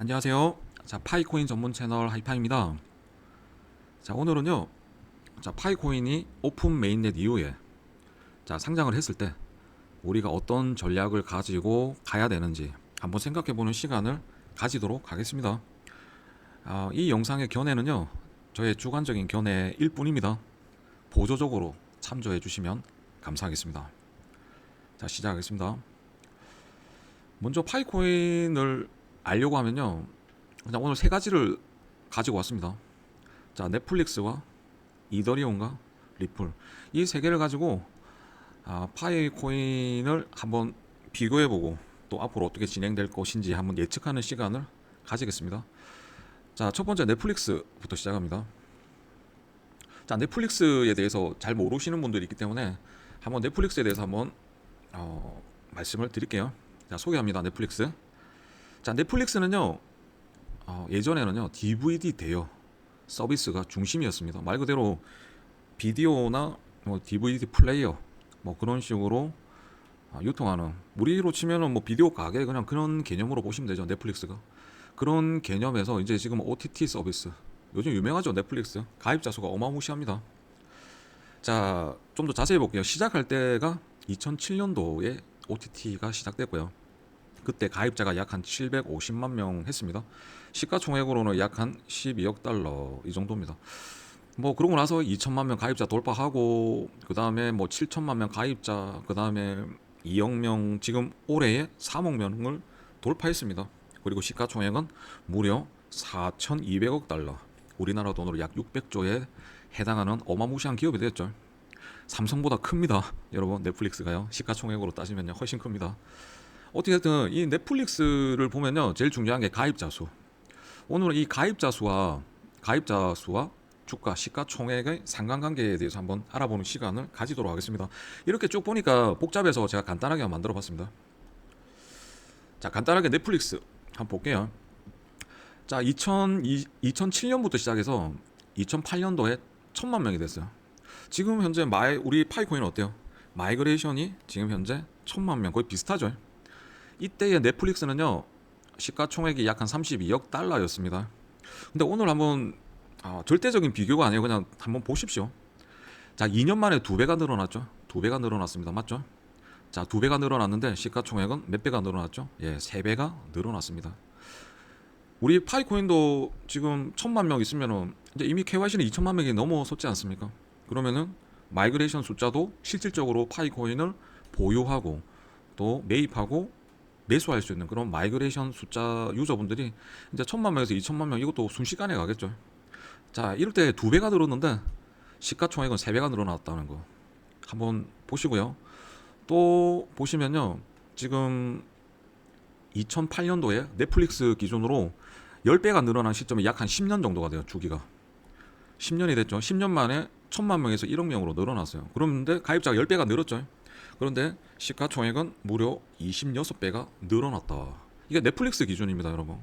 안녕하세요. 자, 파이코인 전문 채널 하이파입니다. 자, 오늘은요. 자, 파이코인이 오픈 메인넷 이후에 자, 상장을 했을 때 우리가 어떤 전략을 가지고 가야 되는지 한번 생각해 보는 시간을 가지도록 하겠습니다. 아, 이 영상의 견해는요. 저의 주관적인 견해일 뿐입니다. 보조적으로 참조해 주시면 감사하겠습니다. 자, 시작하겠습니다. 먼저 파이코인을 알려고 하면요. 그냥 오늘 세 가지를 가지고 왔습니다. 자, 넷플릭스와 이더리움과 리플 이 세 개를 가지고 아, 파이 코인을 한번 비교해 보고 또 앞으로 어떻게 진행될 것인지 한번 예측하는 시간을 가지겠습니다. 자, 첫 번째 넷플릭스부터 시작합니다. 자, 넷플릭스에 대해서 잘 모르시는 분들이 있기 때문에 한번 넷플릭스에 대해서 한번 어, 말씀을 드릴게요. 자, 소개합니다. 넷플릭스. 자, 넷플릭스는요. 어, 예전에는요. DVD 대여 서비스가 중심이었습니다. 말 그대로 비디오나 뭐 DVD 플레이어 뭐 그런 식으로 아, 유통하는 우리로 치면은 뭐 비디오 가게 그냥 그런 개념으로 보시면 되죠. 넷플릭스가. 그런 개념에서 이제 지금 OTT 서비스 요즘 유명하죠. 넷플릭스. 가입자 수가 어마무시합니다. 자, 좀 더 자세히 볼게요. 시작할 때가 2007년도에 OTT가 시작됐고요. 그때 가입자가 약 한 750만 명 했습니다. 시가총액으로는 약 한 12억 달러 이 정도입니다. 뭐 그러고 나서 2천만 명 가입자 돌파하고 그 다음에 뭐 7천만 명 가입자 그 다음에 2억 명 지금 올해에 3억 명을 돌파했습니다. 그리고 시가총액은 무려 4,200억 달러 우리나라 돈으로 약 600조에 해당하는 어마무시한 기업이 됐죠. 삼성보다 큽니다. 여러분 넷플릭스가요. 시가총액으로 따지면요 훨씬 큽니다. 어떻게든 이 넷플릭스를 보면요 제일 중요한 게 가입자 수. 오늘은 이 가입자 수와 가입자 수와 주가 시가총액의 상관관계에 대해서 한번 알아보는 시간을 가지도록 하겠습니다. 이렇게 쭉 보니까 복잡해서 제가 간단하게 만들어봤습니다. 자 간단하게 넷플릭스 한번 볼게요. 자 2000, 2007년부터 시작해서 2008년도에 천만 명이 됐어요. 지금 현재 마이 우리 파이코인 어때요? 마이그레이션이 지금 현재 천만 명 거의 비슷하죠. 이때의 넷플릭스는요 시가총액이 약 한 32억 달러였습니다. 근데 오늘 한번 아, 절대적인 비교가 아니에요. 그냥 한번 보십시오. 자, 2년 만에 두 배가 늘어났죠. 두 배가 늘어났습니다. 맞죠? 자, 두 배가 늘어났는데 시가총액은 몇 배가 늘어났죠? 예, 세 배가 늘어났습니다. 우리 파이코인도 지금 천만 명 있으면은 이제 이미 KYC는 2천만 명이 넘어섰지 않습니까? 그러면은 마이그레이션 숫자도 실질적으로 파이코인을 보유하고 또 매입하고 매수할 수 있는 그런 마이그레이션 숫자 유저분들이 이제 천만 명에서 2천만 명 이것도 순식간에 가겠죠. 자, 이럴 때 두 배가 늘었는데 시가총액은 세 배가 늘어났다는 거 한번 보시고요. 또 보시면요. 지금 2008년도에 넷플릭스 기준으로 10배가 늘어난 시점이 약 한 10년 정도가 돼요. 주기가. 10년이 됐죠. 10년 만에 천만 명에서 1억 명으로 늘어났어요. 그런데 가입자가 10배가 늘었죠. 그런데 시가총액은 무려 26배가 늘어났다. 이게 넷플릭스 기준입니다, 여러분.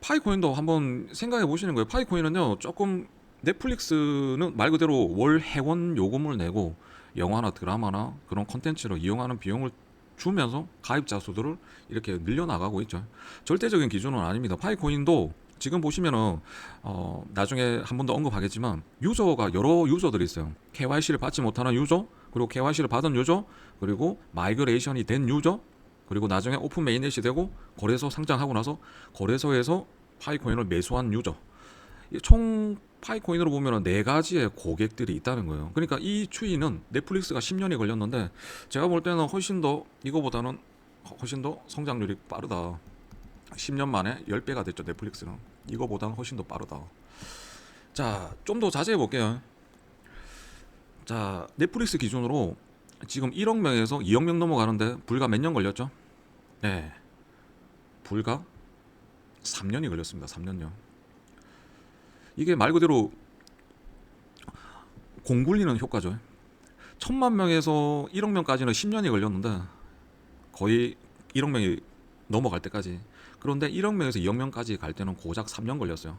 파이코인도 한번 생각해 보시는 거예요. 파이코인은요, 조금 넷플릭스는 말 그대로 월 회원 요금을 내고 영화나 드라마나 그런 컨텐츠를 이용하는 비용을 주면서 가입자 수들을 이렇게 늘려나가고 있죠. 절대적인 기준은 아닙니다. 파이코인도 지금 보시면은 어 나중에 한 번 더 언급하겠지만 유저가 여러 유저들이 있어요. KYC를 받지 못하는 유저, 그리고 KYC를 받은 유저, 그리고 마이그레이션이 된 유저, 그리고 나중에 오픈 메인넷이 되고 거래소 상장하고 나서 거래소에서 파이코인을 매수한 유저. 이총 파이코인으로 보면은 네 가지의 고객들이 있다는 거예요. 그러니까 이 추이는 넷플릭스가 10년이 걸렸는데 제가 볼 때는 훨씬 더 이거보다는 훨씬 더 성장률이 빠르다. 10년 만에 10배가 됐죠, 넷플릭스는. 이거보다는 훨씬 더 빠르다. 자, 좀 더 자세히 볼게요. 자, 넷플릭스 기준으로 지금 1억 명에서 2억 명 넘어가는데 불과 몇 년 걸렸죠? 네. 불과 3년이 걸렸습니다. 3년요. 이게 말 그대로 공 굴리는 효과죠. 천만 명에서 1억 명까지는 10년이 걸렸는데 거의 1억 명이 넘어갈 때까지. 그런데 1억 명에서 2억 명까지 갈 때는 고작 3년 걸렸어요.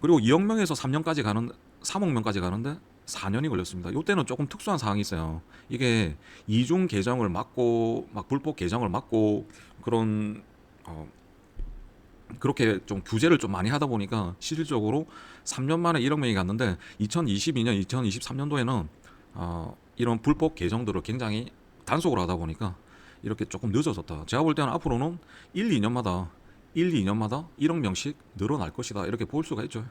그리고 2억 명에서 3년까지 가는 3억 명까지 가는데 4년이 걸렸습니다. 이때는 조금 특수한 상황이 있어요. 이게 이중 계정을 막고 막 불법 계정을 막고 그런 어, 그렇게 좀 규제를 좀 많이 하다 보니까 실질적으로 3년 만에 1억 명이 갔는데 2022년, 2023년도에는 어, 이런 불법 계정들을 굉장히 단속을 하다 보니까 이렇게 조금 늦어졌다. 제가 볼 때는 앞으로는 1, 2년마다 1, 2년마다 1억 명씩 늘어날 것이다. 이렇게 볼 수가 있죠.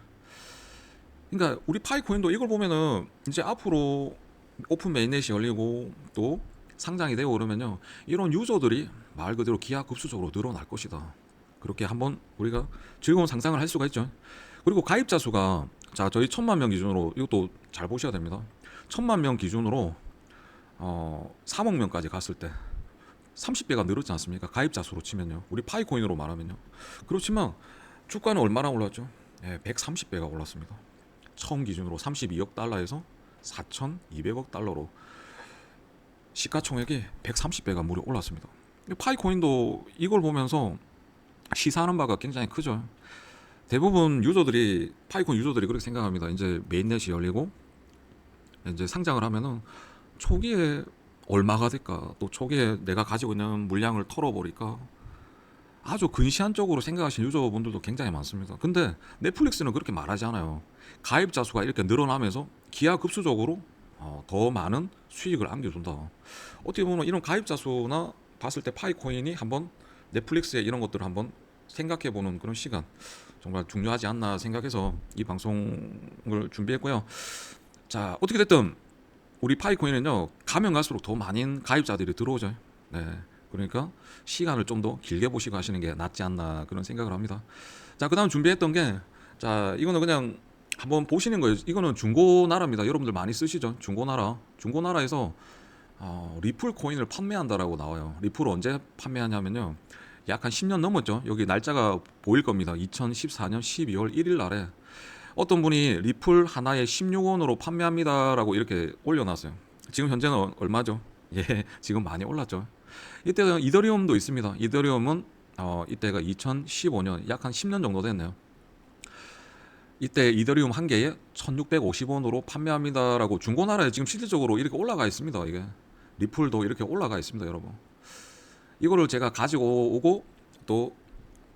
그러니까 우리 파이코인도 이걸 보면은 이제 앞으로 오픈 메인넷이 열리고 또 상장이 되고 그러면요. 이런 유저들이 말 그대로 기하급수적으로 늘어날 것이다. 그렇게 한번 우리가 즐거운 상상을 할 수가 있죠. 그리고 가입자 수가 자 저희 천만 명 기준으로 이것도 잘 보셔야 됩니다. 천만 명 기준으로 어 3억 명까지 갔을 때 30배가 늘었지 않습니까? 가입자 수로 치면요. 우리 파이코인으로 말하면요. 그렇지만 주가는 얼마나 올랐죠? 예, 130배가 올랐습니다. 처음 기준으로 32억 달러에서 4,200억 달러로 시가총액이 130배가 무려 올랐습니다. 파이코인도 이걸 보면서 시사하는 바가 굉장히 크죠. 대부분 유저들이 파이콘 유저들이 그렇게 생각합니다. 이제 메인넷이 열리고 이제 상장을 하면은 초기에 얼마가 될까? 또 초기에 내가 가지고 있는 물량을 털어버릴까? 아주 근시안적으로 생각하시는 유저분들도 굉장히 많습니다. 근데 넷플릭스는 그렇게 말하지 않아요. 가입자 수가 이렇게 늘어나면서 기하급수적으로 어, 더 많은 수익을 안겨준다. 어떻게 보면 이런 가입자 수나 봤을 때 파이코인이 한번 넷플릭스의 이런 것들을 한번 생각해 보는 그런 시간 정말 중요하지 않나 생각해서 이 방송을 준비했고요. 자 어떻게 됐든 우리 파이코인은요 가면 갈수록 더 많은 가입자들이 들어오죠. 네, 그러니까 시간을 좀 더 길게 보시고 하시는 게 낫지 않나 그런 생각을 합니다. 자 그다음 준비했던 게 자 이거는 그냥 한번 보시는 거예요. 이거는 중고나라입니다. 여러분들 많이 쓰시죠? 중고나라. 중고나라에서 어, 리플 코인을 판매한다라고 나와요. 리플 언제 판매하냐면요. 약 한 10년 넘었죠. 여기 날짜가 보일 겁니다. 2014년 12월 1일 날에 어떤 분이 리플 하나에 16원으로 판매합니다라고 이렇게 올려놨어요. 지금 현재는 얼마죠? 예, 지금 많이 올랐죠. 이때는 이더리움도 있습니다. 이더리움은 어, 이때가 2015년 약 한 10년 정도 됐네요. 이때 이더리움 한 개에 1,650원으로 판매합니다라고 중고나라에 지금 실질적으로 이렇게 올라가 있습니다. 이게 리플도 이렇게 올라가 있습니다, 여러분. 이거를 제가 가지고 오고 또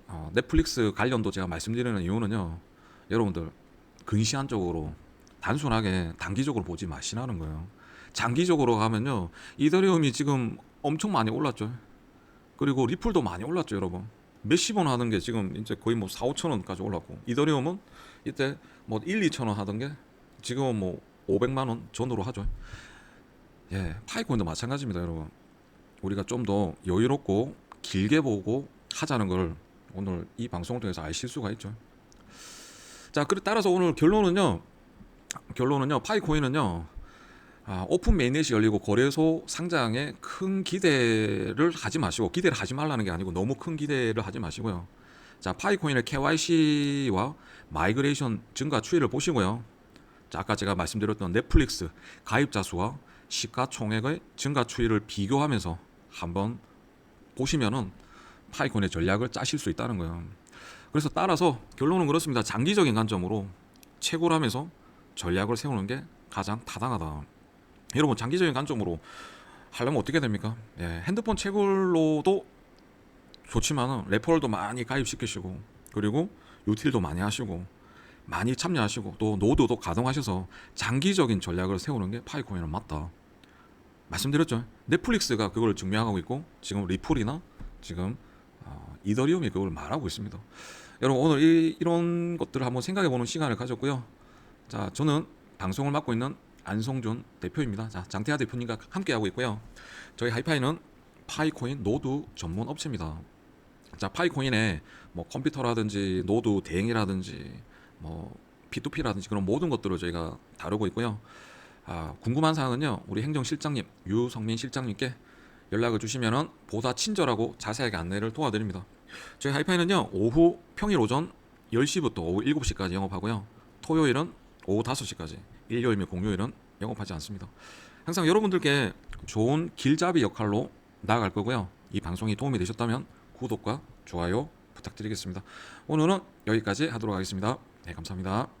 어, 넷플릭스 관련도 제가 말씀드리는 이유는요. 여러분들 근시안적으로 단순하게 단기적으로 보지 마시라는 거예요. 장기적으로 가면요. 이더리움이 지금 엄청 많이 올랐죠. 그리고 리플도 많이 올랐죠, 여러분. 몇십 원 하던 게 지금 이제 거의 뭐 4, 5천 원까지 올랐고 이더리움은 이때 뭐 1, 2천 원 하던 게 지금은 뭐 500만 원 전후로 하죠. 예, 파이콘도 마찬가지입니다, 여러분. 우리가 좀 더 여유롭고 길게 보고 하자는 걸 오늘 이 방송을 통해서 아실 수가 있죠. 자, 그래 따라서 오늘 결론은요. 결론은요. 파이코인은요. 아, 오픈 메인넷이 열리고 거래소 상장에 큰 기대를 하지 마시고 기대를 하지 말라는 게 아니고 너무 큰 기대를 하지 마시고요. 자, 파이코인의 KYC와 마이그레이션 증가 추이를 보시고요. 자, 아까 제가 말씀드렸던 넷플릭스 가입자 수와 시가총액의 증가 추이를 비교하면서 한번 보시면은 파이콘의 전략을 짜실 수 있다는 거예요. 그래서 따라서 결론은 그렇습니다. 장기적인 관점으로 채굴하면서 전략을 세우는 게 가장 타당하다. 여러분 장기적인 관점으로 하려면 어떻게 됩니까? 예, 핸드폰 채굴로도 좋지만은 레퍼럴도 많이 가입시키시고 그리고 유틸도 많이 하시고 많이 참여하시고 또 노드도 가동하셔서 장기적인 전략을 세우는 게 파이코인은 맞다. 말씀드렸죠. 넷플릭스가 그걸 증명하고 있고 지금 리플이나 지금 어, 이더리움이 그걸 말하고 있습니다. 여러분 오늘 이, 이런 것들을 한번 생각해 보는 시간을 가졌고요. 자, 저는 방송을 맡고 있는 안성준 대표입니다. 자, 장태하 대표님과 함께 하고 있고요. 저희 하이파이는 파이코인 노드 전문 업체입니다. 자, 파이코인에 뭐 컴퓨터라든지 노드 대행이라든지 뭐 P2P라든지 그런 모든 것들을 저희가 다루고 있고요. 아, 궁금한 사항은요. 우리 행정실장님 유성민 실장님께 연락을 주시면은 보다 친절하고 자세하게 안내를 도와드립니다. 저희 하이파이는요. 오후 평일 오전 10시부터 오후 7시까지 영업하고요. 토요일은 오후 5시까지. 일요일 및 공휴일은 영업하지 않습니다. 항상 여러분들께 좋은 길잡이 역할로 나아갈 거고요. 이 방송이 도움이 되셨다면 구독과 좋아요 부탁드리겠습니다. 오늘은 여기까지 하도록 하겠습니다. 네, 감사합니다.